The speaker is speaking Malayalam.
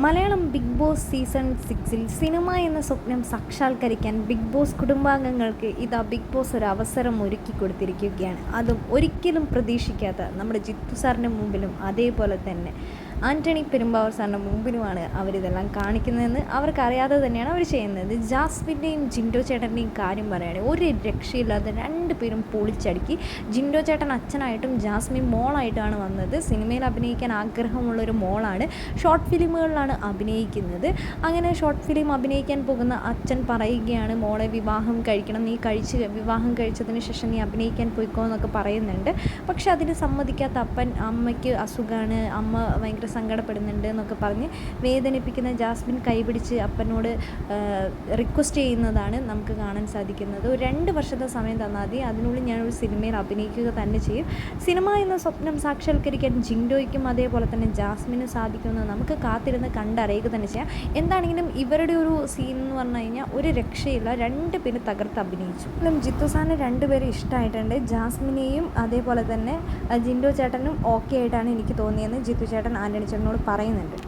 മലയാളം ബിഗ് ബോസ് സീസൺ സിക്സിൽ സിനിമ എന്ന സ്വപ്നം സാക്ഷാത്കരിക്കാൻ ബിഗ് ബോസ് കുടുംബാംഗങ്ങൾക്ക് ഇതാ ബിഗ് ബോസ് ഒരു അവസരം ഒരുക്കി കൊടുത്തിരിക്കുകയാണ്. അതും ഒരിക്കലും പ്രതീക്ഷിക്കാത്ത നമ്മുടെ ജിത്തു സാറിന്റെ മുമ്പിലും അതേപോലെ തന്നെ. ആന്റണി പെരുമ്പാവൂർ സാറിന്റെ മുമ്പിലുമാണ് അവരിതെല്ലാം കാണിക്കുന്നതെന്ന് അവർക്കറിയാതെ തന്നെയാണ് അവർ ചെയ്യുന്നത്. ജാസ്മിന്റെയും ജിൻഡോ ചേട്ടന്റെയും കാര്യം പറയുകയാണെങ്കിൽ ഒരു രക്ഷയില്ലാതെ രണ്ട് പേരും പൊളിച്ചടുക്കി ജിൻഡോ ചേട്ടൻ അച്ഛനായിട്ടും ജാസ്മിൻ മോളായിട്ടാണ് വന്നത്. സിനിമയിൽ അഭിനയിക്കാൻ ആഗ്രഹമുള്ളൊരു മോളാണ്. ഷോർട്ട് ഫിലിമുകളിലാണ് അഭിനയിക്കുന്നത്. അങ്ങനെ ഷോർട്ട് ഫിലിം അഭിനയിക്കാൻ പോകുന്ന അച്ഛൻ പറയുകയാണ് മോളെ വിവാഹം കഴിക്കണം. നീ കഴിച്ച് വിവാഹം കഴിച്ചതിന് ശേഷം നീ അഭിനയിക്കാൻ പോയിക്കോ എന്നൊക്കെ പറയുന്നുണ്ട്. പക്ഷെ അതിന് സമ്മതിക്കാത്ത അപ്പൻ അമ്മയ്ക്ക് അസുഖമാണ് അമ്മ ഭയങ്കര സങ്കടപ്പെടുന്നുണ്ട് എന്നൊക്കെ പറഞ്ഞ് വേദനിപ്പിക്കുന്ന ജാസ്മിൻ കൈപിടിച്ച് അപ്പനോട് റിക്വസ്റ്റ് ചെയ്യുന്നതാണ് നമുക്ക് കാണാൻ സാധിക്കുന്നത്. ഒരു രണ്ട് വർഷത്തെ സമയം തന്നാൽ മതി. അതിനുള്ളിൽ ഞാനൊരു സിനിമയിൽ അഭിനയിക്കുക തന്നെ ചെയ്യും. സിനിമ എന്ന സ്വപ്നം സാക്ഷാത്കരിക്കാൻ ജിൻഡോയ്ക്കും അതേപോലെ തന്നെ ജാസ്മിനും സാധിക്കുമെന്ന് നമുക്ക് കാത്തിരുന്ന് കണ്ടറിയുക തന്നെ ചെയ്യാം. എന്താണെങ്കിലും ഇവരുടെ ഒരു സീൻ എന്ന് പറഞ്ഞു കഴിഞ്ഞാൽ ഒരു രക്ഷയില്ല. രണ്ട് പേര് തകർത്ത് അഭിനയിച്ചു. എന്നാലും ജിത്തു സാറിന് രണ്ടുപേരും ഇഷ്ടമായിട്ടുണ്ട്. ജാസ്മിനെയും അതേപോലെ തന്നെ ജിൻഡോ ചേട്ടനും ഓക്കെ ആയിട്ടാണ് എനിക്ക് തോന്നിയെന്ന് ജിത്തു ചേട്ടൻ ആന്റണി ചേട്ടനോട് പറയുന്നുണ്ട്